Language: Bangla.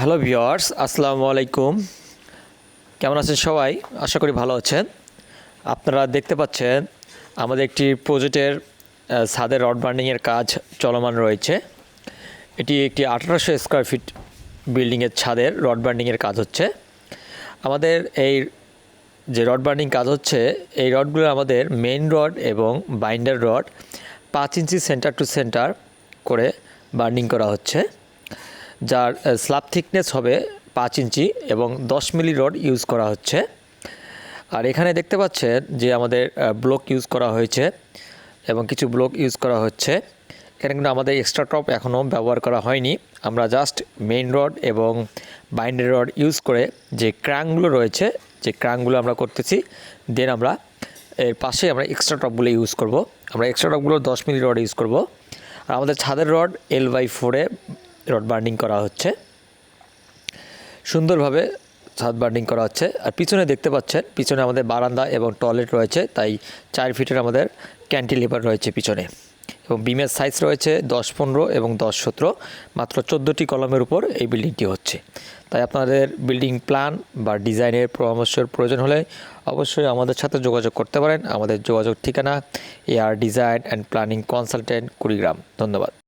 হ্যালো ভিওয়ার্স আসসালামু আলাইকুম কেমন আছেন সবাই? আশা করি ভালো আছেন। আপনারা দেখতে পাচ্ছেন, আমাদের একটি প্রজেক্টের ছাদের রড বার্নিংয়ের কাজ চলমান রয়েছে। এটি একটি আঠারোশো স্কোয়ার ফিট বিল্ডিংয়ের ছাদের রড বার্নিংয়ের কাজ হচ্ছে। আমাদের এই যে রড বার্নিং কাজ হচ্ছে, এই রডগুলো আমাদের মেইন রড এবং বাইন্ডার রড পাঁচ ইঞ্চি সেন্টার টু সেন্টার করে বার্নিং করা হচ্ছে। যার স্ল্যাব থিকনেস হবে পাঁচ ইঞ্চি এবং দশ মিলি রড ইউজ করা হচ্ছে। আর এখানে দেখতে পাচ্ছেন যে আমাদের ব্লক ইউজ করা হয়েছে এবং কিছু ব্লক ইউজ করা হচ্ছে। এখানে কিন্তু আমাদের এক্সট্রা টপ এখনও ব্যবহার করা হয়নি। আমরা জাস্ট মেইন রড এবং বাইন্ডার রড ইউজ করে যে ক্রাঙ্কগুলো রয়েছে, যে ক্রাঙ্কগুলো আমরা করতেছি দেন আমরা এর পাশে আমরা এক্সট্রা টপগুলো ইউজ করব। আমরা এক্সট্রা টপগুলো দশ মিলি রড ইউজ করব। আর আমাদের ছাদের রড এল বাই ফোরে রড বার্নিং করা হচ্ছে। সুন্দরভাবে ছাদ বার্নিং করা হচ্ছে। আর পিছনে দেখতে পাচ্ছেন, পিছনে আমাদের বারান্দা এবং টয়লেট রয়েছে, তাই চার ফিটের আমাদের ক্যান্টিলিভার রয়েছে পিছনে। এবং বিমের সাইজ রয়েছে দশ পনেরো এবং দশ সতেরো, মাত্র চোদ্দোটি কলমের উপর এই বিল্ডিংটি হচ্ছে। তাই আপনাদের বিল্ডিং প্ল্যান বা ডিজাইনের পরামর্শের প্রয়োজন হলে অবশ্যই আমাদের সাথে যোগাযোগ করতে পারেন। আমাদের যোগাযোগ ঠিকানা AR design and planning consultant Kurigram. ধন্যবাদ।